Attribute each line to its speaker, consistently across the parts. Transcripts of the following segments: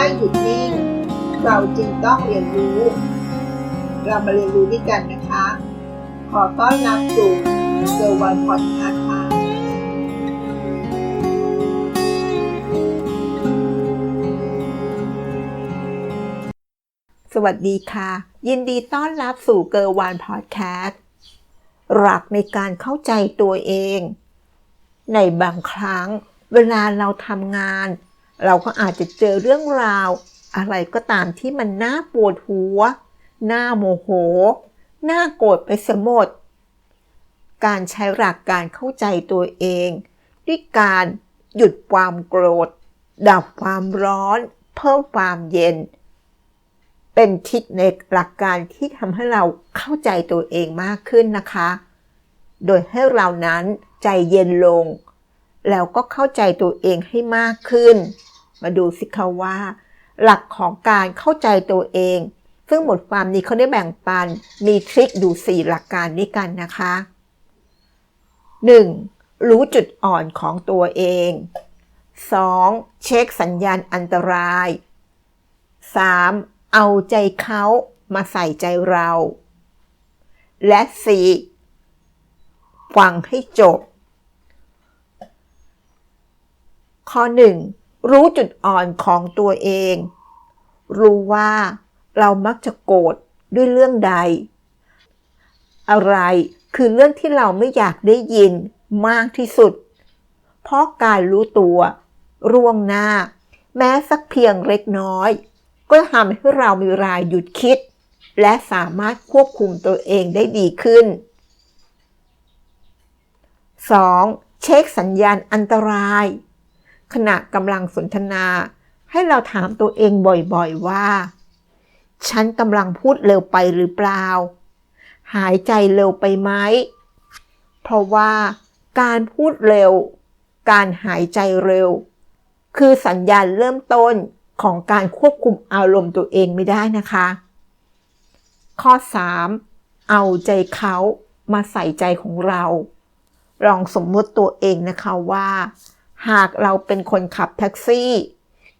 Speaker 1: ไม่หยุดนิ่ง เราจึงต้องเรียนรู้ เรามาเรียนรู้ด้วยกันนะคะ ขอต้อนรับสู่เซอร์วันพอดคาส์ค่ะสวัสดีค่ะ ยินดีต้อนรับสู่เกอร์วันพอดแคสต์หลักในการเข้าใจตัวเอง ในบางครั้งเวลาเราทำงาน เราก็อาจจะเจอเรื่องราว อะไรก็ตามที่มันน่าปวดหัว น่าโมโห น่าโกรธไปเสยหมด การใช้หลักการเข้าใจตัวเอง ด้วยการหยุดความโกรธ ดับความร้อน เพิ่มความเย็น เป็นทคนิคหลักการที่ทำให้เราเข้าใจตัวเองมากขึ้นนะคะ โดยให้เรานั้นใจเย็นลงแล้วก็เข้าใจตัวเองให้มากขึ้น มาดูสิคะว่า หลักของการเข้าใจตัวเอง ซึ่งบทความนี้เขาได้แบ่งปันมีทริคดู4หลักการนี้กันนะคะ 1. รู้จุดอ่อนของตัวเอง 2. เช็คสัญญาณอันตราย 3. เอาใจเขามาใส่ใจเรา และ 4. ฟังให้จบ ข้อ 1. รู้จุดอ่อนของตัวเอง รู้ว่าเรามักจะโกรธด้วยเรื่องใด อะไรคือเรื่องที่เราไม่อยากได้ยินมากที่สุด เพราะการรู้ตัวร่วงหน้า แม้สักเพียงเล็กน้อย ก็ทำให้เรามีรายหยุดคิด และสามารถควบคุมตัวเองได้ดีขึ้น 2. เช็คสัญญาณอันตราย ขณะกำลังสนทนา ให้เราถามตัวเองบ่อยๆว่า ฉันกำลังพูดเร็วไปหรือเปล่า หายใจเร็วไปไหม เพราะว่าการพูดเร็ว การหายใจเร็ว คือสัญญาณเริ่มต้นของการควบคุมอารมณ์ตัวเองไม่ได้นะคะ ข้อ 3. เอาใจเขามาใส่ใจของเรา ลองสมมติตัวเองนะคะว่า หากเราเป็นคนขับแท็กซี่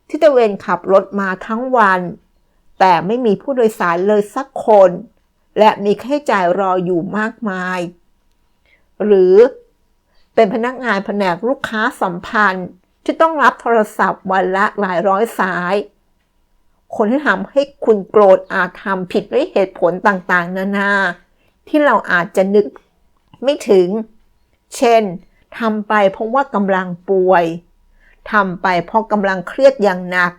Speaker 1: ที่ตะเวนขับรถมาทั้งวัน แต่ไม่มีผู้โดยสารเลยสักคน และมีค่าใช้จ่ายรออยู่มากมาย หรือเป็นพนักงานแผนกลูกค้าสัมพันธ์ที่ต้องรับโทรศัพท์วันละหลายร้อยสาย คนที่ทำให้คุณโกรธอาจทำผิดด้วยเหตุผลต่างๆ นานา ที่เราอาจจะนึกไม่ถึง เช่น ทำไปเพราะว่ากำลังป่วยทำไปเพราะกำลังเครียดอย่างหนัก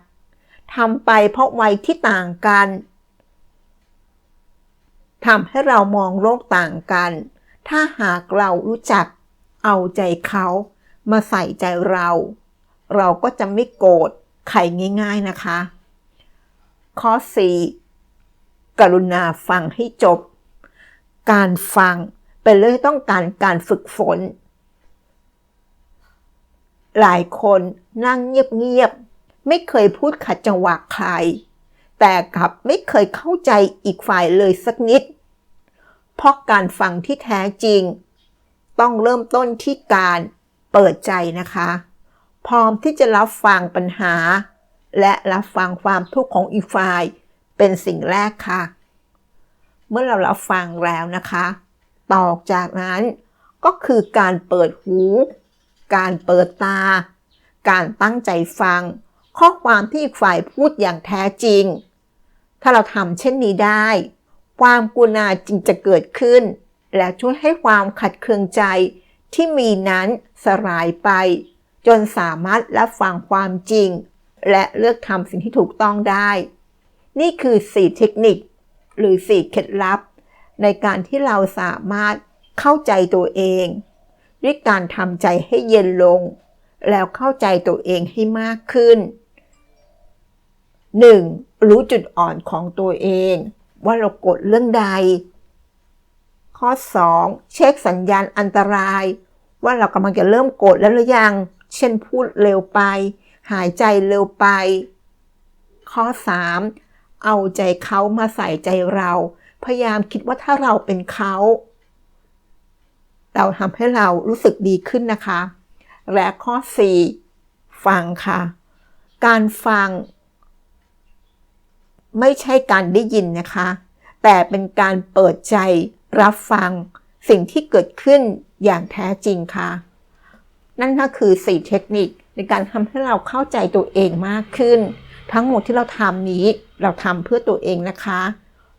Speaker 1: ทำไปเพราะวัยที่ต่างกันทำให้เรามองโลกต่างกัน ถ้าหากเรารู้จักเอาใจเขามาใส่ใจเรา เราก็จะไม่โกรธใครง่าย ๆนะคะ ข้อ 4. กรุณาฟังให้จบ การฟังเป็นเรื่องต้องการการฝึกฝน หลายคนนั่งเงียบๆ ไม่เคยพูดขัดจังหวะใคร แต่กลับไม่เคยเข้าใจอีกฝ่ายเลยสักนิด เพราะการฟังที่แท้จริง ต้องเริ่มต้นที่การเปิดใจนะคะ พร้อมที่จะรับฟังปัญหา และรับฟังความทุกข์ของอีกฝ่ายเป็นสิ่งแรกค่ะ เมื่อเรารับฟังแล้วนะคะ ต่อจากนั้นก็คือการเปิดหู การเปิดตา การตั้งใจฟัง ข้อความที่ฝ่ายพูดอย่างแท้จริง ถ้าเราทำเช่นนี้ได้ ความกุณาจึงจะเกิดขึ้น และช่วยให้ความขัดเคืองใจที่มีนั้นสลายไป จนสามารถรับฟังความจริง และเลือกทำสิ่งที่ถูกต้องได้ นี่คือ 4 เทคนิค หรือ 4 เคล็ดลับ ในการที่เราสามารถเข้าใจตัวเอง ด้วยการทำใจให้เย็นลง แล้วเข้าใจตัวเองให้มากขึ้น 1. รู้จุดอ่อนของตัวเอง ว่าเรากดเรื่องใด ข้อ 2. เช็คสัญญาณอันตราย ว่าเรากำลังจะเริ่มโกรธแล้วหรือยัง เช่นพูดเร็วไป หายใจเร็วไป ข้อ 3. เอาใจเขามาใส่ใจเรา พยายามคิดว่าถ้าเราเป็นเขา เราทำให้เรารู้สึกดีขึ้นนะคะ และข้อ 4 ฟังค่ะ การฟัง ไม่ใช่การได้ยินนะคะ แต่เป็นการเปิดใจรับฟังสิ่งที่เกิดขึ้นอย่างแท้จริงค่ะ นั่นก็คือสี่เทคนิคในการทำให้เราเข้าใจตัวเองมากขึ้น ทั้งหมดที่เราทำนี้เราทำเพื่อตัวเองนะคะ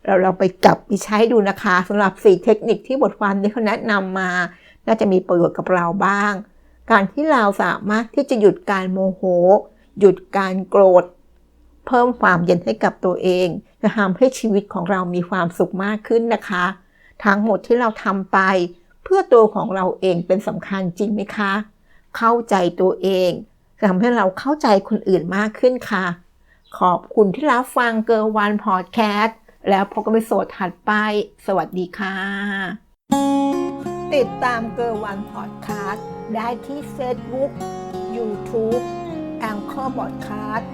Speaker 1: เราเราไปกลับไปใช้ดูนะคะสำหรับสี่เทคนิคที่บทความนี้เขาแนะนำมา น่าจะมีประโยชน์กับเราบ้าง การที่เราสามารถที่จะหยุดการโมโห หยุดการโกรธ เพิ่มความเย็นให้กับตัวเอง จะทำให้ชีวิตของเรามีความสุขมากขึ้นนะคะ ทั้งหมดที่เราทำไป เพื่อตัวของเราเองเป็นสำคัญจริงไหมคะ เข้าใจตัวเองจะทำให้เราเข้าใจคนอื่นมากขึ้นค่ะ ขอบคุณที่รับฟังเกิร์ลวันพอดแคสต์ แล้วพบกันในโสดถัดไป สวัสดีค่ะ ติดตามเกิร์ลวันพอดคาสต์ได้ที่เฟซบุ๊กยูทูบแองเกอร์บอดคาสต์